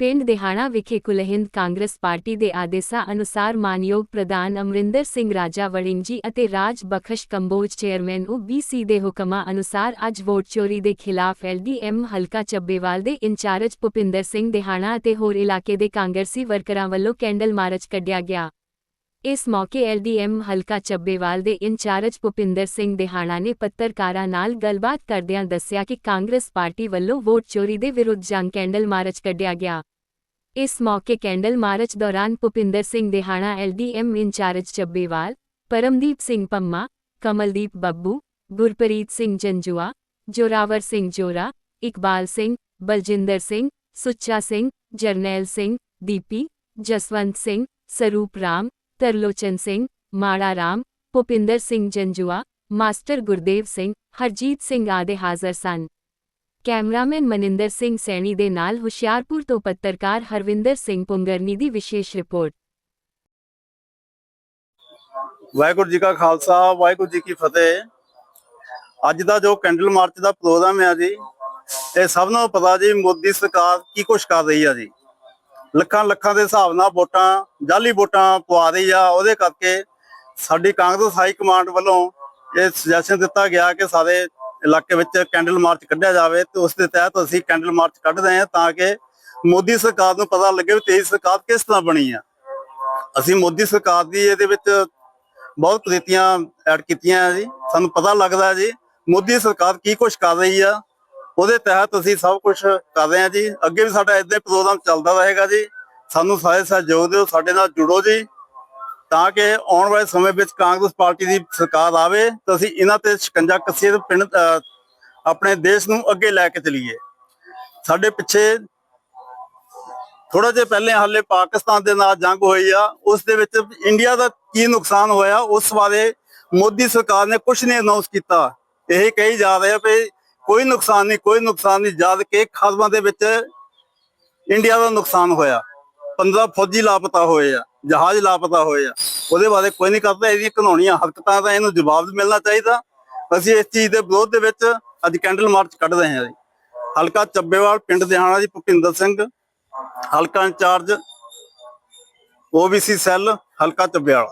ਪਿੰਡ ਦਿਹਾਣਾ ਵਿਖੇ ਕੁਲਹਿੰਦ ਕਾਂਗਰਸ ਪਾਰਟੀ ਦੇ ਆਦੇਸ਼ਾਂ ਅਨੁਸਾਰ ਮਾਨਯੋਗ ਪ੍ਰਧਾਨ ਅਮਰਿੰਦਰ ਸਿੰਘ ਰਾਜਾ, ਵੜਿੰਜੀ ਅਤੇ ਰਾਜ ਬਖਸ਼ ਕੰਬੋਜ ਚੇਅਰਮੈਨ ਓਬੀਸੀ ਦੇ ਹੁਕਮਾਂ ਅਨੁਸਾਰ ਅੱਜ ਵੋਟ ਚੋਰੀ ਦੇ ਖਿਲਾਫ ਐਲਡੀਐਮ ਹਲਕਾ ਚੱਬੇਵਾਲ ਦੇ ਇੰਚਾਰਜ ਭੁਪਿੰਦਰ ਸਿੰਘ ਦਿਹਾਣਾ ਅਤੇ ਹੋਰ ਇਲਾਕੇ ਦੇ ਕਾਂਗਰਸੀ ਵਰਕਰਾਂ ਵੱਲੋਂ ਕੈਂਡਲ ਮਾਰਚ ਕੱਢਿਆ ਗਿਆ। ਇਸ ਮੌਕੇ ਐਲਡੀਐਮ ਹਲਕਾ ਚੱਬੇਵਾਲ ਦੇ ਇੰਚਾਰਜ ਭੁਪਿੰਦਰ ਸਿੰਘ ਦਿਹਾਣਾ ਨੇ ਪੱਤਰਕਾਰਾਂ ਨਾਲ ਗੱਲਬਾਤ ਕਰਦਿਆਂ ਦੱਸਿਆ ਕਿ ਕਾਂਗਰਸ ਪਾਰਟੀ ਵੱਲੋਂ ਵੋਟ ਚੋਰੀ ਦੇ ਵਿਰੁੱਧ ਜੰਗ ਕੈਂਡਲ ਮਾਰਚ ਕੱਢਿਆ ਗਿਆ। ਇਸ ਮੌਕੇ ਕੈਂਡਲ ਮਾਰਚ ਦੌਰਾਨ Bhupinder Singh Dihana LDM incharge Chabbewal Paramdeep Singh Pamma Kamaldeep Babbu Gurpreet Singh Janjua Zorawar Singh Jora Iqbal Singh Baljinder Singh Sucha Singh Jarnail Singh Deepi Jaswant Singh Sarup Ram Tarlochan Singh Mara Ram Bhupinder Singh Janjua master Gurdev Singh Harjit Singh ਆਦਿ ਹਾਜ਼ਰ ਸਨ cameraman Maninder Singh Saini ਦੇ ਨਾਲ ਹੁਸ਼ਿਆਰਪੁਰ ਤੋਂ ਪੱਤਰਕਾਰ ਹਰਵਿੰਦਰ ਸਿੰਘ ਪੁੰਗਰਨੀ ਦੀ ਵਿਸ਼ੇਸ਼ report. Waheguru ji ਕਾ ਖਾਲਸਾ, ਵਾਹਿਗੁਰੂ ਜੀ ਕੀ ਫਤਿਹ। ਅੱਜ ਦਾ ਜੋ ਕੈਂਡਲ ਮਾਰਚ ਦਾ ਪ੍ਰੋਗਰਾਮ ਹੈ ਜੀ, ਇਹ ਸਭ ਨੂੰ ਪਤਾ ਜੀ ਮੋਦੀ ਸਰਕਾਰ ਕੀ ਕੁਛ ਕਰ ਰਹੀ ਆ ਜੀ। ਲੱਖਾਂ ਲੱਖਾਂ ਦੇ ਹਿਸਾਬ ਨਾਲ ਵੋਟਾਂ ਜਾਲੀ ਵੋਟਾਂ ਪਵਾ ਰਹੀ ਆ, ਉਹਦੇ ਕਰਕੇ ਸਾਡੀ ਕਾਂਗਰਸ ਹਾਈ ਕਮਾਂਡ ਵੱਲੋਂ ਇਹ ਸੁਜੈਸ਼ਨ ਦਿੱਤਾ ਗਿਆ ਕਿ ਸਾਰੇ ਇਲਾਕੇ ਵਿੱਚ ਕੈਂਡਲ ਮਾਰਚ ਕੱਢਿਆ ਜਾਵੇ ਤੇ ਉਸ ਦੇ ਤਹਿਤ ਅਸੀਂ ਕੈਂਡਲ ਮਾਰਚ ਕੱਢ ਰਹੇ ਹਾਂ ਤਾਂ ਕਿ ਮੋਦੀ ਸਰਕਾਰ ਨੂੰ ਪਤਾ ਲੱਗੇ ਵੀ ਤੇਰੀ ਸਰਕਾਰ ਕਿਸ ਤਰ੍ਹਾਂ ਬਣੀ ਆ। ਅਸੀਂ ਮੋਦੀ ਸਰਕਾਰ ਦੀ ਇਹਦੇ ਵਿੱਚ ਬਹੁਤ ਪ੍ਰੀਤੀਆਂ ਐਡ ਕੀਤੀਆਂ ਜੀ। ਸਾਨੂੰ ਪਤਾ ਲੱਗਦਾ ਜੀ, ਮੋਦੀ ਸਰਕਾਰ ਕੀ ਕੁਛ ਕਰ ਰਹੀ ਆ। ਉਹਦੇ ਤਹਿਤ ਅਸੀਂ ਸਭ ਕੁਝ ਕਰ ਰਹੇ ਹਾਂ ਜੀ। ਅੱਗੇ ਵੀ ਸਾਡਾ ਇਦਾਂ ਪ੍ਰੋਗਰਾਮ ਚੱਲਦਾ ਰਹੇਗਾ ਜੀ। ਸਾਨੂੰ ਸਾਰੇ ਸਹਿਯੋਗ ਦਿਓ, ਸਾਡੇ ਨਾਲ ਜੁੜੋ ਜੀ। ਤਾਂ ਕਿ ਆਉਣ ਵਾਲੇ ਸਮੇਂ ਵਿੱਚ ਕਾਂਗਰਸ ਪਾਰਟੀ ਦੀ ਸਰਕਾਰ ਆਵੇ ਤਾਂ ਅਸੀਂ ਇਹਨਾਂ ਤੇ ਸ਼ਿਕੰਜਾ ਕੱਸੀਏ ਤੇ ਪਿੰਡ ਅਹ, ਆਪਣੇ ਦੇਸ਼ ਨੂੰ ਅੱਗੇ ਲੈ ਕੇ ਚਲੀਏ। ਸਾਡੇ ਪਿੱਛੇ ਥੋੜਾ ਜਿਹਾ ਪਹਿਲੇ ਹਾਲੇ ਪਾਕਿਸਤਾਨ ਦੇ ਨਾਲ ਜੰਗ ਹੋਈ ਆ ਉਸ ਦੇ ਵਿੱਚ ਇੰਡੀਆ ਦਾ ਕੀ ਨੁਕਸਾਨ ਹੋਇਆ ਉਸ ਬਾਰੇ ਮੋਦੀ ਸਰਕਾਰ ਨੇ ਕੁਝ ਨਹੀਂ ਅਨਾਉਂਸ ਕੀਤਾ। ਇਹ ਕਹੀ ਜਾ ਰਿਹਾ ਵੀ ਕੋਈ ਨੁਕਸਾਨ ਨਹੀਂ ਕੋਈ ਨੁਕਸਾਨ ਨਹੀਂ ਜਦ ਕਿ ਖਸਮਾਂ ਦੇ ਵਿੱਚ ਇੰਡੀਆ ਦਾ ਨੁਕਸਾਨ ਹੋਇਆ। 15 ਫੌਜੀ ਲਾਪਤਾ ਹੋਏ ਆ। ਜਹਾਜ਼ ਲਾਪਤਾ ਹੋਏ ਆ। ਉਹਦੇ ਬਾਰੇ ਕੋਈ ਨਹੀਂ ਕਰਦਾ ਇਹਦੀਆਂ ਕਾਨੂੰਨੀਆਂ ਹਰਕਤਾਂ ਦਾ ਇਹਨੂੰ ਜਵਾਬ ਮਿਲਣਾ ਚਾਹੀਦਾ। ਅਸੀਂ ਇਸ ਚੀਜ਼ ਦੇ ਵਿਰੋਧ ਦੇ ਵਿੱਚ ਅੱਜ ਕੈਂਡਲ ਮਾਰਚ ਕੱਢ ਰਹੇ ਹਾਂ ਜੀ। ਹਲਕਾ ਚੱਬੇਵਾਲ, ਪਿੰਡ ਦਿਹਾਣਾ ਜੀ, ਭੁਪਿੰਦਰ ਸਿੰਘ। ਹਲਕਾ ਇੰਚਾਰਜ ਓਬੀਸੀ ਸੈੱਲ, ਹਲਕਾ ਚੱਬੇਵਾਲ।